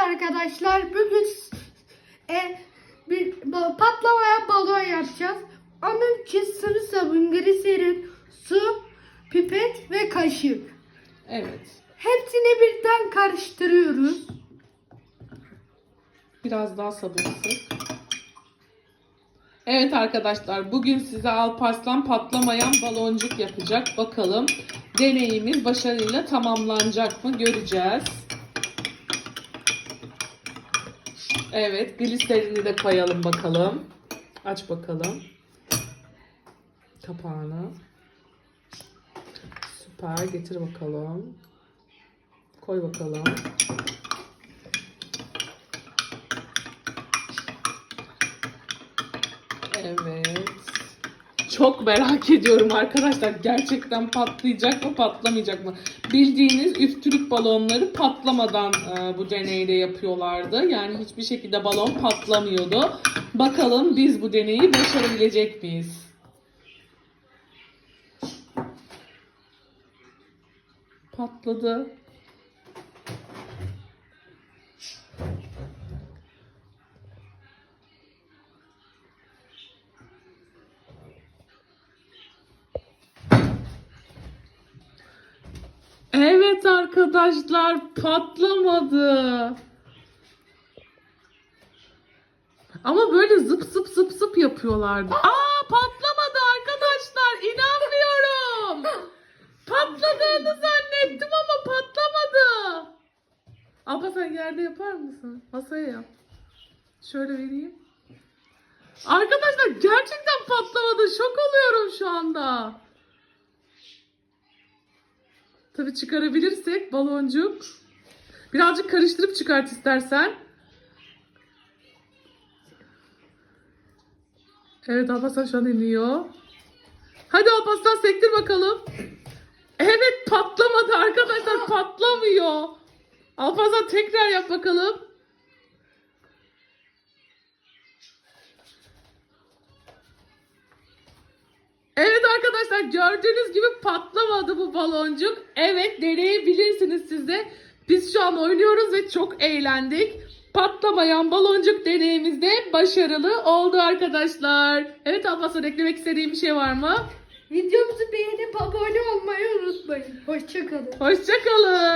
arkadaşlar. Bugün e, bir patlamayan balon yapacağız. Onun için sıvı sabun, gliserin, su, pipet ve kaşık. Evet. Hepsini birden karıştırıyoruz. Biraz daha sabun sık. Evet arkadaşlar bugün size Alparslan patlamayan baloncuk yapacak. Bakalım deneyimiz başarıyla tamamlanacak mı göreceğiz. Evet gliserini de koyalım bakalım. Aç bakalım. Kapağını. Süper getir bakalım. Koy bakalım. Evet. Çok merak ediyorum arkadaşlar. Gerçekten patlayacak mı patlamayacak mı? Bildiğiniz üstürük balonları patlamadan e, bu deneyde yapıyorlardı. Yani hiçbir şekilde balon patlamıyordu. Bakalım biz bu deneyi başarabilecek miyiz? Patladı. Evet arkadaşlar patlamadı. Ama böyle zıp zıp zıp zıp yapıyorlardı. Aa patlamadı arkadaşlar inanmıyorum. Patladığını zannettim ama patlamadı. Abla sen yerde yapar mısın? Masaya yap. Şöyle vereyim. Arkadaşlar gerçekten patlamadı. Şok oluyorum şu anda. Tabii çıkarabilirsek baloncuk. Birazcık karıştırıp çıkart istersen. Evet Alparslan şu an iniyor. Hadi Alparslan sektir bakalım. Evet patlamadı arkadaşlar patlamıyor. Alparslan tekrar yap bakalım. Arkadaşlar gördüğünüz gibi patlamadı bu baloncuk. Evet deneyebilirsiniz siz de. Biz şu an oynuyoruz ve çok eğlendik. Patlamayan baloncuk deneyimizde başarılı oldu arkadaşlar. Evet Alparslan eklemek istediğim bir şey var mı? Videomuzu beğenip abone olmayı unutmayın. Hoşçakalın. Hoşçakalın.